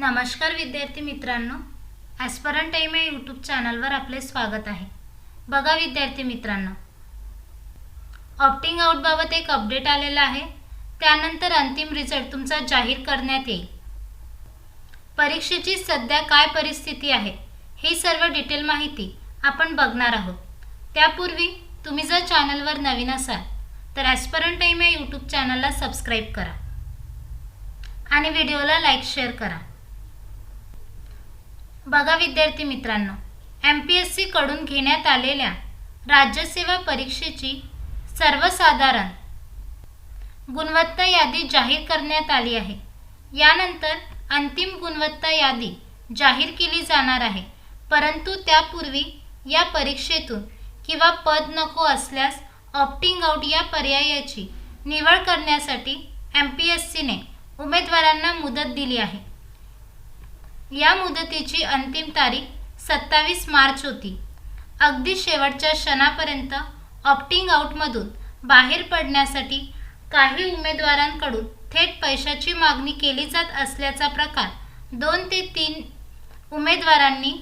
नमस्कार विद्यार्थी मित्रांनो. ॲस्परंट टाईम या यूट्यूब चॅनलवर आपले स्वागत आहे. बघा विद्यार्थी मित्रांनो. ऑप्टिंग आऊटबाबत एक अपडेट आलेला आहे. त्यानंतर अंतिम रिझल्ट तुमचा जाहीर करण्यात येईल. परीक्षेची सध्या काय परिस्थिती आहे ही सर्व डिटेल माहिती आपण बघणार आहोत. त्यापूर्वी तुम्ही जर चॅनलवर नवीन असाल तर ॲस्परंट टाईम या यूट्यूब चॅनलला सबस्क्राईब करा. आणि व्हिडिओला लाईक शेअर करा. बघा विद्यार्थी मित्रांनो एम पी एस सीकडून घेण्यात आलेल्या राज्यसेवा परीक्षेची सर्वसाधारण गुणवत्ता यादी जाहीर करण्यात आली आहे. यानंतर अंतिम गुणवत्ता यादी जाहीर केली जाणार आहे. परंतु त्यापूर्वी या परीक्षेतून किंवा पद नको असल्यास ऑप्टिंग आऊट या पर्यायाची निवड करण्यासाठी एम पी एस सीने उमेदवारांना मुदत दिली आहे. या मुदतीची अंतिम तारीख सत्तावीस मार्च होती. अगदी शेवटच्या क्षणापर्यंत ऑप्टिंग आऊटमधून बाहेर पडण्यासाठी काही उमेदवारांकडून थेट पैशाची मागणी केली जात असल्याचा प्रकार दोन ते तीन उमेदवारांनी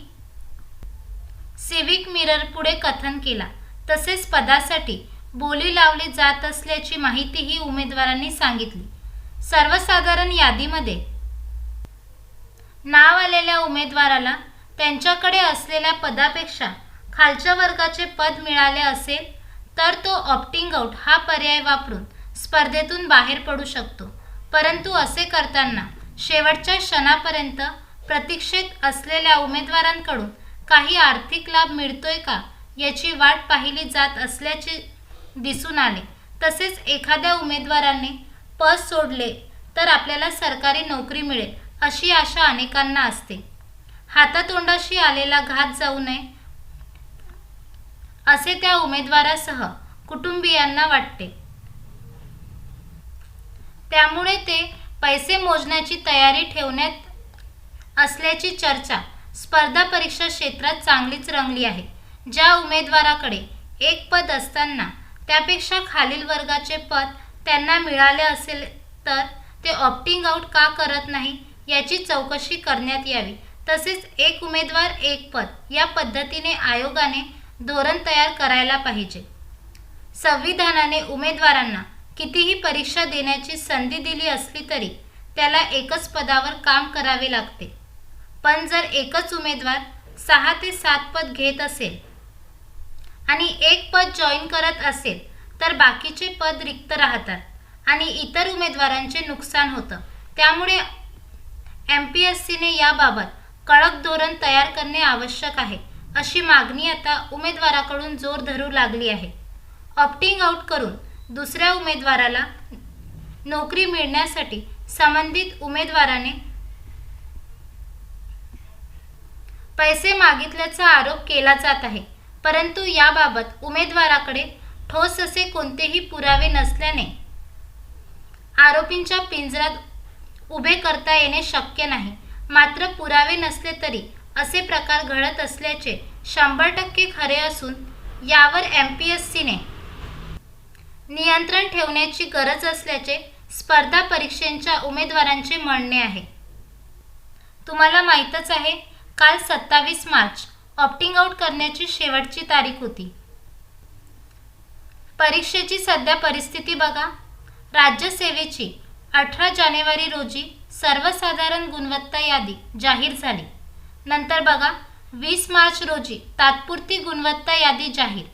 सिविक मिरर पुढे कथन केला. तसेच पदासाठी बोली लावली जात असल्याची माहितीही उमेदवारांनी सांगितली. सर्वसाधारण यादीमध्ये नाव आलेल्या उमेदवाराला त्यांच्याकडे असलेल्या पदापेक्षा खालच्या वर्गाचे पद मिळाले असेल तर तो ऑप्टिंग आऊट हा पर्याय वापरून स्पर्धेतून बाहेर पडू शकतो. परंतु असे करताना शेवटच्या क्षणापर्यंत प्रतीक्षेत असलेल्या उमेदवारांकडून काही आर्थिक लाभ मिळतोय का याची वाट पाहिली जात असल्याचे दिसून आले. तसेच एखाद्या उमेदवाराने पद सोडले तर आपल्याला सरकारी नोकरी मिळेल अशी आशा अनेकांना असते. हातातोंडाशी आलेला घात जाऊ नये असे त्या उमेदवारासह कुटुंबियांना वाटते. त्यामुळे ते पैसे मोजण्याची तयारी ठेवण्यात असल्याची चर्चा स्पर्धा परीक्षा क्षेत्रात चांगलीच रंगली आहे. ज्या उमेदवाराकडे एक पद असताना त्यापेक्षा खालील वर्गाचे पद त्यांना मिळाले असेल तर ते ऑप्टिंग आऊट का करत नाही याची चौकशी करण्यात यावी. तसेच एक उमेदवार एक पद या पद्धतीने आयोगाने धोरण तयार करायला पाहिजे. संविधानाने उमेदवारांना कितीही परीक्षा देण्याची संधी दिली असली तरी त्याला एकच पदावर काम करावे लागते. पण जर एकच उमेदवार सहा ते सात पद घेत असेल आणि एक पद जॉईन करत असेल तर बाकीचे पद रिक्त राहतात आणि इतर उमेदवारांचे नुकसान होतं. त्यामुळे एम पी एस सीने याबाबत कडक धोरण तयार करणे आवश्यक आहे अशी मागणी आता उमेदवाराकडून जोर धरू लागली आहे. ऑप्टिंग आऊट करून दुसऱ्या उमेदवाराला नोकरी मिळण्यासाठी संबंधित उमेदवाराने पैसे मागितल्याचा आरोप केला जात आहे परंतु याबाबत उमेदवाराकडे ठोस असे कोणतेही पुरावे नसल्याने आरोपींच्या पिंजऱ्यात उभे करता येणे शक्य नाही. मात्र पुरावे नसले तरी असे प्रकार घडत असल्याचे शंभर टक्के खरे असून यावर एम पी एस सीने नियंत्रण ठेवण्याची गरज असल्याचे स्पर्धा परीक्षेच्या उमेदवारांचे म्हणणे आहे. तुम्हाला माहीतच आहे काल सत्तावीस मार्च ऑप्टिंग आऊट करण्याची शेवटची तारीख होती. परीक्षेची सध्या परिस्थिती बघा. राज्यसेवेची अठरा जानेवारी रोजी सर्वसाधारण गुणवत्ता यादी जाहीर झाली. नंतर बघा वीस मार्च रोजी तात्पुरती गुणवत्ता यादी जाहीर.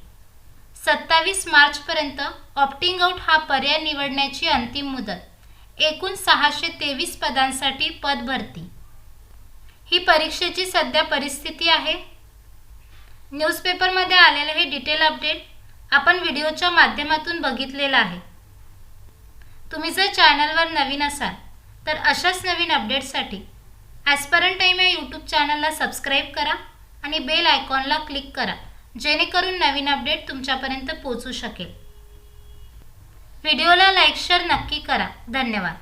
सत्तावीस मार्चपर्यंत ऑप्टिंग आऊट हा पर्याय निवडण्याची अंतिम मुदत. एकूण सहाशे तेवीस पदांसाठी पद भरती. ही परीक्षेची सध्या परिस्थिती आहे. न्यूजपेपरमध्ये आलेलं हे डिटेल अपडेट आपण व्हिडिओच्या माध्यमातून बघितलेलं आहे. तुम्ही जर चॅनलवर नवीन असाल तर अशाच नवीन अपडेटसाठी ॲस्परंट टाईम या यूट्यूब चॅनलला सबस्क्राईब करा आणि बेल आयकॉनला क्लिक करा जेणेकरून नवीन अपडेट तुमच्यापर्यंत पोचू शकेल. व्हिडिओला लाईक शेअर नक्की करा. धन्यवाद.